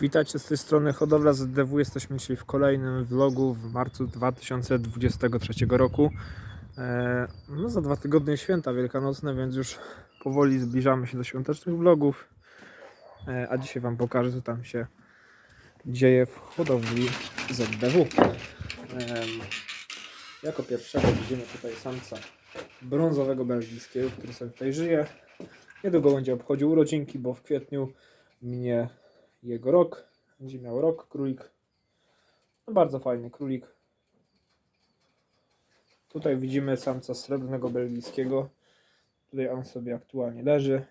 Witajcie z tej strony Hodowla ZDW. Jesteśmy dzisiaj w kolejnym vlogu w marcu 2023 roku. E, No za dwa tygodnie święta wielkanocne, więc już powoli zbliżamy się do świątecznych vlogów. E, A dzisiaj Wam pokażę, co tam się dzieje w hodowli ZDW. Em, Jako pierwszego widzimy tutaj samca brązowego belgijskiego, który sobie tutaj żyje. Niedługo będzie obchodził urodzinki, bo w kwietniu minie jego rok. Będzie miał rok królik. No bardzo fajny królik. Tutaj widzimy samca srebrnego belgijskiego. Tutaj on sobie aktualnie leży.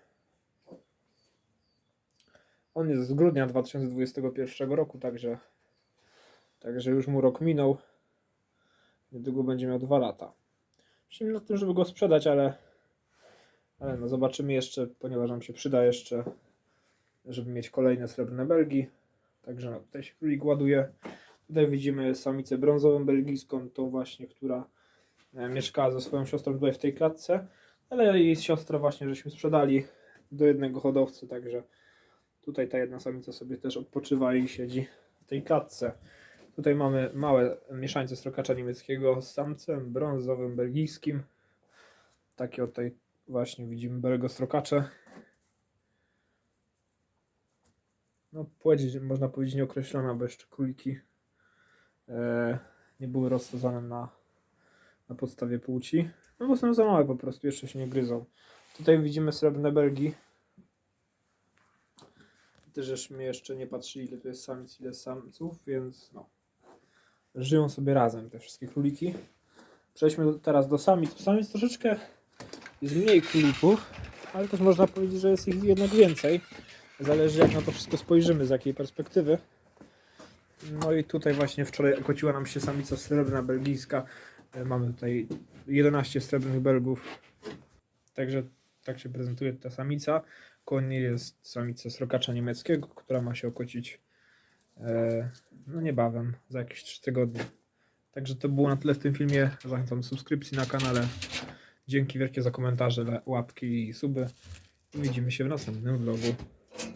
On jest z grudnia 2021 roku, także, także już mu rok minął. Niedługo będzie miał dwa lata. Myślimy nad tym, żeby go sprzedać, ale, ale no zobaczymy jeszcze, ponieważ nam się przyda jeszcze żeby mieć kolejne srebrne belgi. Także no, tutaj się królik ładuje. Tutaj widzimy samicę brązową belgijską, tą właśnie, która e, mieszkała ze swoją siostrą tutaj w tej klatce, ale jej siostrę właśnie żeśmy sprzedali do jednego hodowcy, także tutaj ta jedna samica sobie też odpoczywa i siedzi w tej klatce. Tutaj mamy małe mieszańce strokacza niemieckiego z samcem brązowym belgijskim. Takie tutaj właśnie widzimy belgostrokacze. No, płeć, można powiedzieć, nieokreślona, bo jeszcze króliki e, nie były rozsadzane na, na podstawie płci. No bo są za małe po prostu, jeszcze się nie gryzą. Tutaj widzimy srebrne belgi. Też żeśmy jeszcze nie patrzyli, ile tu jest samic, ile samców, więc no. Żyją sobie razem te wszystkie króliki. Przejdźmy do, teraz do samic. Samic troszeczkę jest mniej królików, ale też można powiedzieć, że jest ich jednak więcej. Zależy jak na to wszystko spojrzymy, z jakiej perspektywy. No i tutaj właśnie wczoraj okociła nam się samica srebrna belgijska. E, Mamy tutaj 11 srebrnych belgów. Także tak się prezentuje ta samica. Koło jest samica srokacza niemieckiego, która ma się okocić e, no niebawem, za jakieś 3 tygodnie. Także to było na tyle w tym filmie. Zachęcam do subskrypcji na kanale. Dzięki wielkie za komentarze, łapki i suby. Widzimy się w następnym vlogu.